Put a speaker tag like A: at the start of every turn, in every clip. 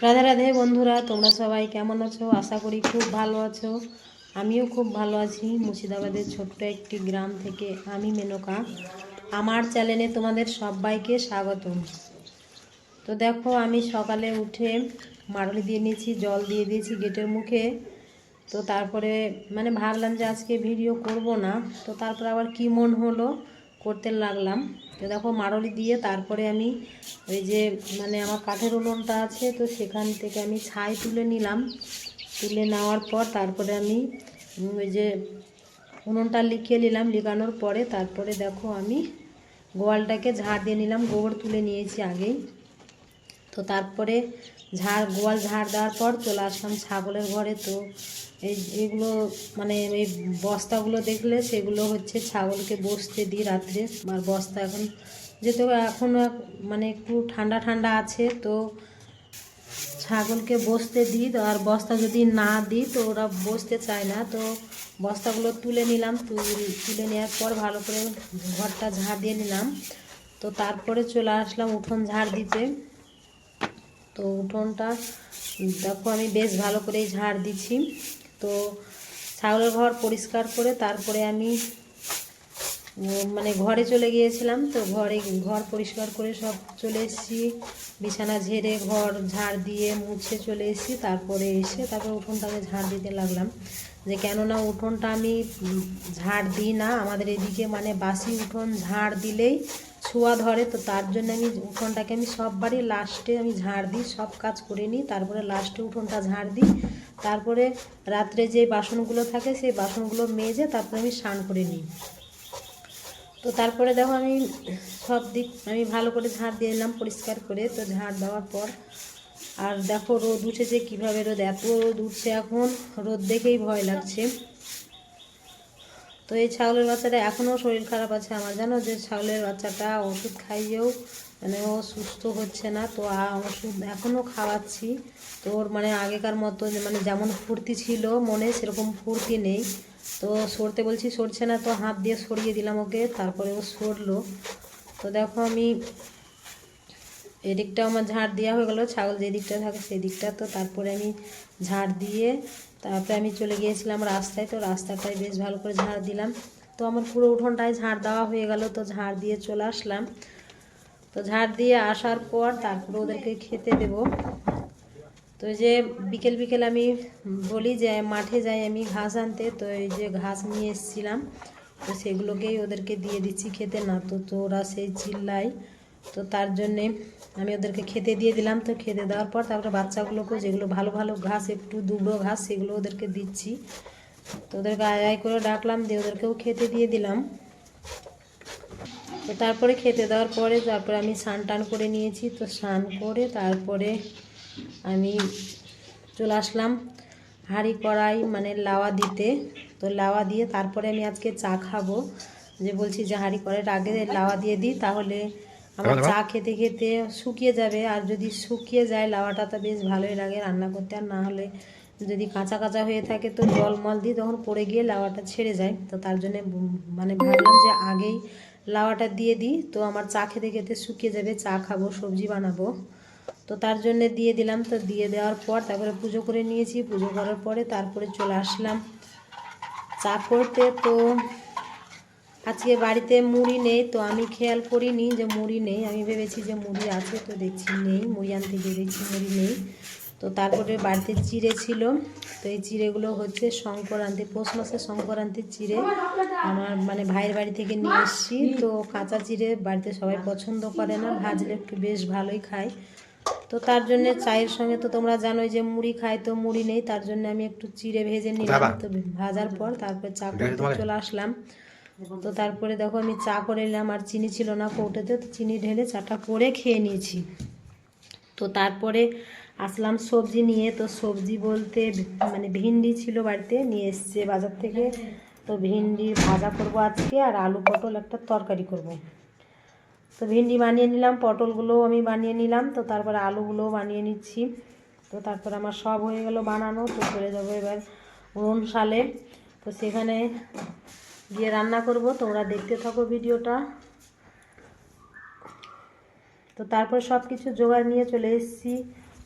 A: রাধে রাধে বন্ধুরা, তোমরা সবাই কেমন আছো? আশা করি খুব ভালো আছো। আমিও খুব ভালো আছি। মুর্শিদাবাদের ছোট্ট একটি গ্রাম থেকে আমি মেনকা। আমার চ্যানেলে তোমাদের সবাইকে স্বাগতম। তো দেখো, আমি সকালে উঠে মারলি দিয়ে নিয়েছি, জল দিয়ে দিয়েছি গেটের মুখে। তো তারপরে মানে ভাবলাম যে আজকে ভিডিও করব না। তো তারপরে আবার কি মন হলো? করতে লাগলাম। তো দেখো মারলি দিয়ে তারপরে আমি ওই যে মানে আমার কাঠের উলনটা আছে, তো সেখান থেকে আমি ছাই তুলে নিলাম। তুলে নেওয়ার পর তারপরে আমি ওই যে উনুনটা লিখিয়ে নিলাম। লিখানোর পরে তারপরে দেখো আমি গোয়ালটাকে ঝাড় দিয়ে নিলাম। গোবর তুলে নিয়েছি আগেই। তো তারপরে ঝাড়, গোয়াল ঝাড় দেওয়ার পর চলে আসলাম ছাগলের ঘরে। তো এই এগুলো মানে এই বস্তাগুলো দেখলে সেগুলো হচ্ছে ছাগলকে বসতে দিই রাত্রে। আর বস্তা এখন যেহেতু এখন মানে একটু ঠান্ডা ঠান্ডা আছে, তো ছাগলকে বসতে দিই। আর বস্তা যদি না দিই, তো ওরা বসতে চায় না। তো বস্তাগুলো তুলে নিলাম। তুলে নেওয়ার পর ভালো করে ঘরটা ঝাড় দিয়ে নিলাম। তো তারপরে চলে আসলাম উঠোন ঝাড় দিতে। তো উঠোনটা দেখো আমি বেশ ভালো করেই ঝাড় দিচ্ছি। তো ছাগলের ঘর পরিষ্কার করে তারপরে আমি মানে ঘরে চলে গিয়েছিলাম, তো ঘরে ঘর পরিষ্কার করে সব চলে এসেছি। বিছানা ঝেড়ে ঘর ঝাড় দিয়ে মুছে চলে এসেছি, তারপরে এসে তারপরে উঠোনটাকে ঝাড় দিতে লাগলাম। যে কেননা উঠোনটা আমি ঝাড় দিই না, আমাদের এদিকে মানে বাসি উঠোন ঝাড় দিলেই ছোঁয়া ধরে, তো তার জন্য আমি উঠোনটাকে আমি সব বাড়ি লাস্টে আমি ঝাড় দিই, সব কাজ করে নিই। তারপরে লাস্টে উঠোনটা ঝাড় দিই। তারপরে রাত্রে যে বাসনগুলো থাকে, সেই বাসনগুলো মেজে তারপরে আমি স্নান করে নিই। তো তারপরে দেখো আমি সব দিক, আমি ভালো করে ঝাড় দিয়ে নিলাম পরিষ্কার করে। তো ঝাড় দেওয়ার পর আর দেখো রোদ উঠেছে কীভাবে রোদ, এত রোদ উঠছে এখন, রোদ দেখেই ভয় লাগছে। তো এই ছাগলের বাচ্চাটা এখনও শরীর খারাপ আছে আমার, জানো? যে ছাগলের বাচ্চাটা ওষুধ খাইয়েও মানে ও সুস্থ হচ্ছে না। তো ওষুধ এখনও খাওয়াচ্ছি। তো ওর মানে আগেকার মতো মানে যেমন ফুর্তি ছিল মনে, সেরকম ফুর্তি নেই। তো সরতে বলছি, সরছে না তো হাত দিয়ে সরিয়ে দিলাম ওকে, তারপরে ও সরলো। তো দেখো আমি এদিকটাও আমার ঝাড় দেওয়া হয়ে গেলো, ছাগল যেদিকটা থাকে সেদিকটা। তো তারপরে আমি ঝাড় দিয়ে তারপরে আমি চলে গিয়েছিলাম রাস্তায়, তো রাস্তাটায় বেশ ভালো করে ঝাড় দিলাম। তো আমার পুরো উঠোনটায় ঝাড় দেওয়া হয়ে গেল, তো ঝাড় দিয়ে চলে আসলাম। তো ঝাড় দিয়ে আসার পর তারপরে ওদেরকে খেতে দেব। তো যে বিকেল বিকেল আমি বলি যে মাঠে যাই আমি ঘাস আনতে, তো এই যে ঘাস নিয়ে এসেছিলাম, তো সেগুলোকেই ওদেরকে দিয়ে দিচ্ছি খেতে। না তো তো ওরা সেই চিল্লাই তো তার জন্যে আমি ওদেরকে খেতে দিয়ে দিলাম। তো খেতে দেওয়ার পর তারপরে বাচ্চাগুলোকেও যেগুলো ভালো ভালো ঘাস, একটু দুবড়ো ঘাস, সেগুলো ওদেরকে দিচ্ছি। তো ওদেরকে আয় আয় করে ডাকলাম, দিয়ে ওদেরকেও খেতে দিয়ে দিলাম। তো তারপরে খেতে দেওয়ার পরে তারপরে আমি স্নান টান করে নিয়েছি। তো স্নান করে তারপরে আমি চলে আসলাম হাঁড়ি কড়াই মানে লাওয়া দিতে। তো লাওয়া দিয়ে তারপরে আমি আজকে চা খাব। যে বলছি যে হাঁড়ি কড়াইয়ের আগে লাওয়া দিয়ে দিই, তাহলে আমার চা খেতে খেতে শুকিয়ে যাবে। আর যদি শুকিয়ে যায় লাওয়াটা তো বেশ ভালোই লাগে রান্না করতে। আর না হলে যদি কাঁচা কাঁচা হয়ে থাকে তো জল মল দিয়ে তখন পড়ে গিয়ে লাওয়াটা ছেড়ে যায়। তো তার জন্যে মানে ভাবলাম যে আগেই লাওয়াটা দিয়ে দিই। তো আমার চা খেতে খেতে শুকিয়ে যাবে। চা খাব সবজি বানাবো। তো তার জন্য দিয়ে দিলাম। তো দিয়ে দেওয়ার পর তারপরে পুজো করে নিয়েছি। পুজো করার পরে তারপরে চলে আসলাম চা করতে। তো আজকে বাড়িতে মুড়ি নেই তো আমি খেয়াল করিনি যে মুড়ি নেই। আমি ভেবেছি যে মুড়ি আছে তো দেখছি নেই মুড়ি আনতে গিয়ে দেখছি মুড়ি নেই। তো তারপরে বাড়িতে চিড়ে ছিল তো এই চিড়েগুলো হচ্ছে সংক্রান্তি পৌষ মাসের সংক্রান্তির চিড়ে আমার মানে ভাইয়ের বাড়ি থেকে নিয়ে এসেছি। তো কাঁচা চিড়ে বাড়িতে সবাই পছন্দ করে না ভাজলে একটু বেশ ভালোই খায়। তো তার জন্য চায়ের সঙ্গে তো তোমরা জানোই যে মুড়ি খাই তো মুড়ি নেই তার জন্য আমি একটু চিড়ে ভেজে নিলাম। তো ভাজার পর তারপর চা করতে চলে আসলাম। তো তারপরে দেখো আমি চা করে নিলাম আর চিনি ছিল না কৌটোতে তো চিনি ঢেলে চাটা করে খেয়ে নিয়েছি। তো তারপরে আসলাম সবজি নিয়ে তো সবজি বলতে মানে ভিন্ডি ছিল বাড়িতে নিয়ে এসছে বাজার থেকে। তো ভিন্ডি ভাজা করব আজকে আর আলু পটল একটা তরকারি করব। তো ভিন্ডি বানিয়ে নিলাম পটলগুলোও আমি বানিয়ে নিলাম তো তারপরে আলুগুলোও বানিয়ে নিচ্ছি। তো তারপর আমার সব হয়ে গেল বানানো তো চলে যাব এবার উনুন সালে তো সেখানে গিয়ে রান্না করব, তোমরা দেখতে থাকো ভিডিওটা। তো তারপর সব কিছু জোগাড় নিয়ে চলে এসেছি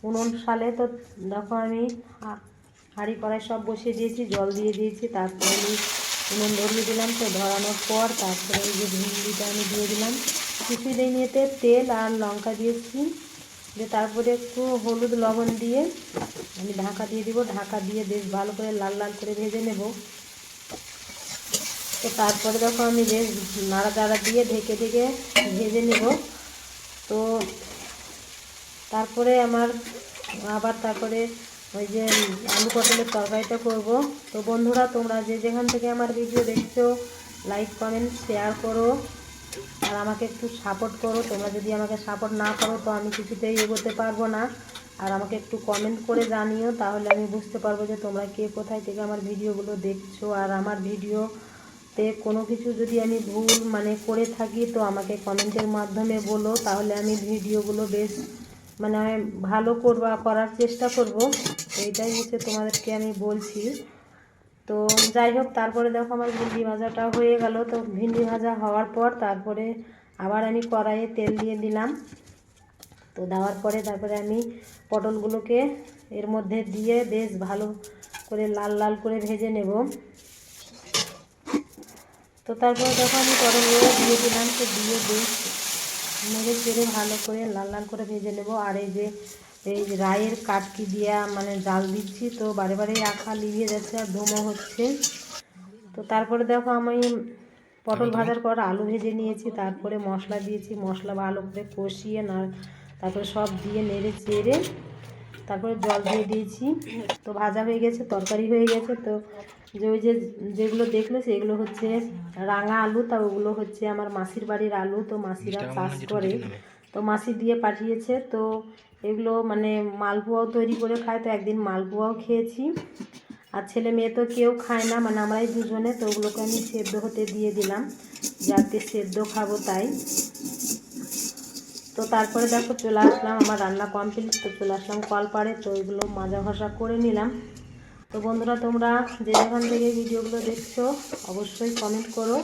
A: উনুন সালে তো দেখো আমি হাঁড়ি কড়াই সব বসিয়ে দিয়েছি, জল দিয়ে দিয়েছি, তারপরে আমি উনুন ধরিয়ে দিলাম। তো ধরানোর পর তারপরে এই যে ভিন্ডিটা আমি দিয়ে দিলাম। কিছুই দিইনি এতে তেল আর লঙ্কা দিয়েছি। যে তারপরে একটু হলুদ লবণ দিয়ে আমি ঢাকা দিয়ে দিব। ঢাকা দিয়ে বেশ ভালো করে লাল লাল করে ভেজে নেব। তো তারপরে দেখো আমি নাড়া নাড়াচাড়া দিয়ে ঢেকে ঢেকে ভেজে নেব। তো তারপরে আমার আবার তারপরে ওই যে আলু পটলের তরকারিটা করব। তো বন্ধুরা, তোমরা যে যেখান থেকে আমার ভিডিও দেখছ লাইক কমেন্ট শেয়ার করো আর আমাকে একটু সাপোর্ট করো। তোমরা যদি আমাকে সাপোর্ট না করো, তো আমি কিছুতেই এগোতে পারব না। আর আমাকে একটু কমেন্ট করে জানিও, তাহলে আমি বুঝতে পারব যে তোমরা কে কোথায় থেকে আমার ভিডিওগুলো দেখছ। আর আমার ভিডিওতে কোনো কিছু যদি আমি ভুল মানে করে থাকি, তো আমাকে কমেন্টের মাধ্যমে বলো। তাহলে আমি ভিডিওগুলো বেশ মানে আমি ভালো করবা, করার চেষ্টা করব। এইটাই হচ্ছে তোমাদেরকে আমি বলছি। তো যাই হোক, তারপরে দেখো আমার ভিন্ডি ভাজাটা হয়ে গেল। তো ভিন্ডি ভাজা হওয়ার পর তারপরে আবার আমি কড়াইয়ে তেল দিয়ে দিলাম। তো দেওয়ার পরে তারপরে আমি পটলগুলোকে এর মধ্যে দিয়ে বেশ ভালো করে লাল লাল করে ভেজে নেব। তো তারপরে দেখো আমি পটলগুলো দিয়ে দিলাম তো দিয়ে বেশ নেড়ে চেড়ে ভালো করে লাল লাল করে ভেজে নেব। আর এই যে এই রায়ের কাটকি দিয়া মানে জাল দিচ্ছি তো বারে বারে আখা লিভিয়ে যাচ্ছে আর ধুমো হচ্ছে। তো তারপরে দেখো আমি পটল ভাজার পর আলু ভেজে নিয়েছি তারপরে মশলা দিয়েছি মশলা ভালো করে কষিয়ে না তারপরে সব দিয়ে নেড়ে চেড়ে তারপরে জল দিয়ে দিয়েছি। তো ভাজা হয়ে গেছে তরকারি হয়ে গেছে তো যে ওই যে যেগুলো দেখলে সেগুলো হচ্ছে রাঙা আলু তা ওগুলো হচ্ছে আমার মাসির বাড়ির আলু। তো মাসিরা চাষ করে। তো মাসি দিয়ে পাঠিয়েছে। তো এগুলো মানে মালপোয়াও তৈরি করে খায়। তো একদিন মালপোয়াও খেয়েছি। আর ছেলে মেয়ে তো কেউ খায় না। মানে আমরাই দুজনে। তো ওগুলোকে আমি সেদ্ধ হতে দিয়ে দিলাম। যাতে সেদ্ধ খাব তাই। তো তারপরে দেখো চলে আসলাম। আমার রান্না কমপ্লিট। তো চলে আসলাম কলপাড়ে। তো এগুলো মাজা ঘষা করে নিলাম। তো বন্ধুরা, তোমরা যে যেখান থেকে ভিডিওগুলো দেখছ, অবশ্যই কমেন্ট করো।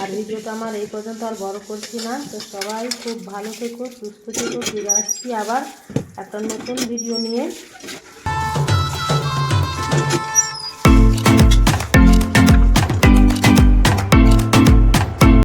A: আর ভিডিওটা আমার এই পর্যন্ত আর বড় করছি না। তো সবাই খুব ভালো থেকো, সুস্থ থেকো, ফিরে আসছি আবার একটা নতুন ভিডিও নিয়ে।